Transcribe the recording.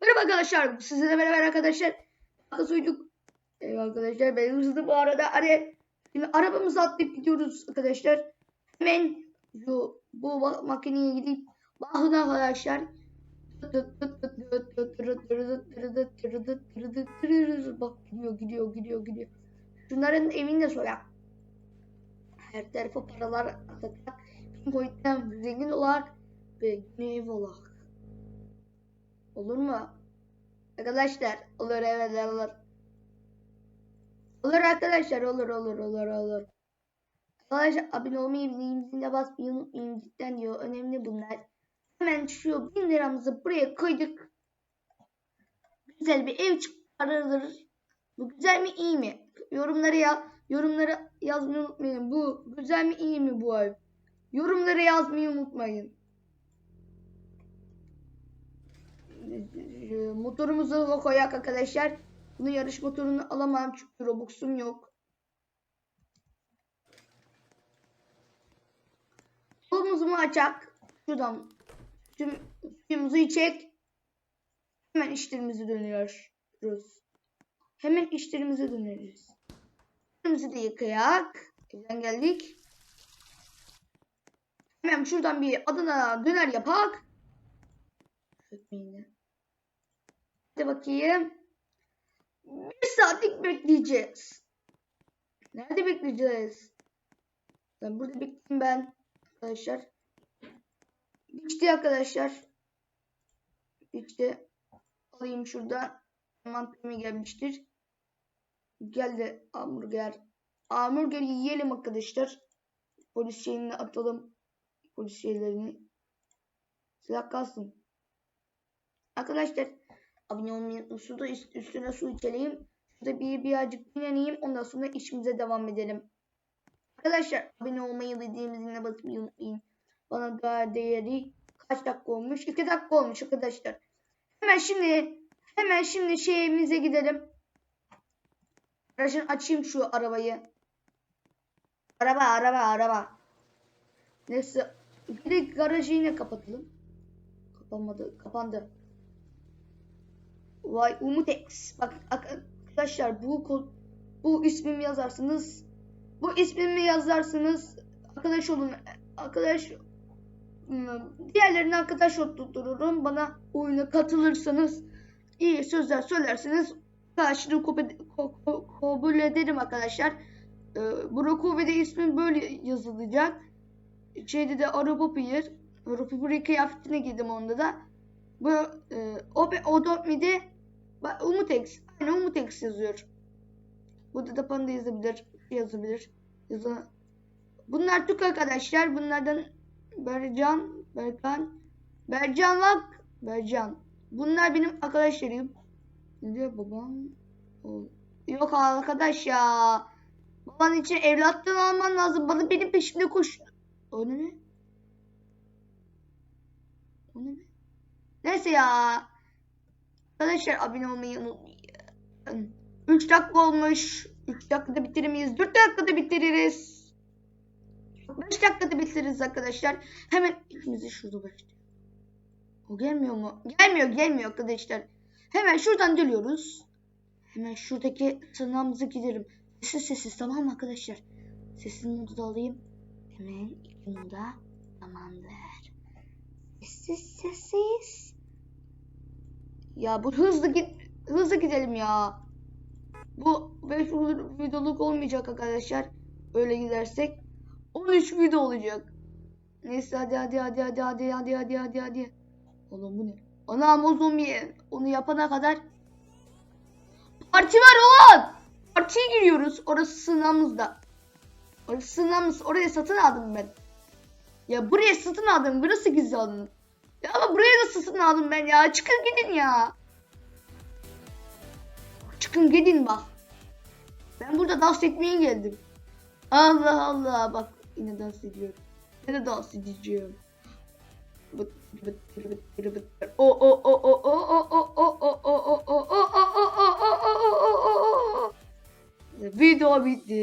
Merhaba arkadaşlar. Sizinle beraber arkadaşlar. Kız uyduk. Evet arkadaşlar benim hızlı bu arada. Hani şimdi arabamızı atlayıp gidiyoruz arkadaşlar. Hemen şu bu ma- makineye gidip bakın arkadaşlar. Bak gidiyor gidiyor gidiyor gidiyor. Şunların evini de sorak. Her tarafa paralar atacak. Bitcoin'den zengin olarak ve yeni ev olarak. Olur mu? Arkadaşlar olur evet olur. Olur arkadaşlar olur olur olur olur. Arkadaşlar abone olmayı bildiğim zile basmayı unutmayın cidden diyor. Önemli bunlar. Hemen şu bin liramızı buraya koyduk. Güzel bir ev çıkarılır. Bu güzel mi iyi mi? Yorumları ya yorumları yazmayı unutmayın. Bu güzel mi iyi mi bu ev? Yorumları yazmayı unutmayın. Ee, Motorumuzu koyak arkadaşlar. Bunu yarış motorunu alamam çünkü Robux'um yok. Yolumuzu mu açak? Şuradan tüm suyumuzu içek. Hemen işlerimizi dönüyoruz. Hemen işlerimize döneriz. Elimizi de yıkayak. Evden geldik. Hemen şuradan bir Adana döner yapak. Ekmeğini. Hadi bakayım. Bir saatlik bekleyeceğiz. Nerede bekleyeceğiz? Ben burada bekleyeyim ben. Arkadaşlar. Biçti arkadaşlar. Biçti. Alayım şuradan. Mantıklı gelmiştir. Geldi hamburger. Hamburgeri yiyelim arkadaşlar. Polis şeyini atalım. Polis şeylerini. Silah kalsın. Arkadaşlar abone olmayı üst- üstüne su içelim. Şurada bir birazcık dinleneyim. Ondan sonra işimize devam edelim. Arkadaşlar abone olmayı dediğimiz zile basmayı unutmayın. Bana daha değeri kaç dakika olmuş? 2 dakika olmuş arkadaşlar. Hemen şimdi hemen şimdi şeyimize gidelim. Aracın açayım şu arabayı. Araba araba araba. Neyse de garajı yine kapatalım. Kapanmadı kapandı. Vay Umutex. Bak arkadaşlar bu bu ismimi yazarsınız. Bu ismimi yazarsınız. Arkadaş olun. Arkadaş diğerlerine arkadaş tuttururum. Bana oyuna katılırsanız iyi sözler söylerseniz karşılığı kabul- ederim arkadaşlar. Ee, Brokova'da ismim böyle yazılacak. Şeyde de araba pıyır. Araba pıyır kıyafetine giydim onda da. Bu e, o o? Bak Umutex. Aynen Umutex yazıyor. Burada da panda yazabilir. Yazabilir. Yazı. Bunlar Türk arkadaşlar. Bunlardan Bercan, Berkan, Bercan bak. Bercan. Bunlar benim arkadaşlarım. Ne diyor babam? Yok arkadaş ya. Baban için evlattan alman lazım. Bana benim peşimde koş. O ne? O ne? Neyse ya. Arkadaşlar abone olmayı unutmayın. 3 dakika olmuş. 3 dakikada bitirir miyiz? 4 dakikada bitiririz. 5 dakikada bitiririz arkadaşlar. Hemen ikimizi şurada başlayalım. O gelmiyor mu? Gelmiyor gelmiyor arkadaşlar. Hemen şuradan dönüyoruz. Hemen şuradaki tırnağımızı gidelim. Sessiz sessiz tamam mı arkadaşlar? Sessiz modu alayım. Hemen iki moda tamamdır. Sessiz sessiz. Ya bu hızlı git hızlı gidelim ya. Bu 5 videoluk olmayacak arkadaşlar. Öyle gidersek 13 video olacak. Neyse hadi hadi hadi hadi hadi hadi hadi hadi hadi. Oğlum bu ne? Anam o zombi onu yapana kadar Parti var oğlum. Partiye giriyoruz. Orası sınavımızda. Orası sınavımız. Oraya satın aldım ben. Ya buraya satın aldım. Burası gizli alanı. Ya ama buraya da satın aldım ben ya. Çıkın gidin ya. Çıkın gidin bak. Ben burada dans etmeye geldim. Allah Allah bak yine dans ediyorum. Yine dans edeceğim. Bıt bıt bıt bıt bıt bıt. O o o o o o o o o o o o o o o o o o o o Video bitti.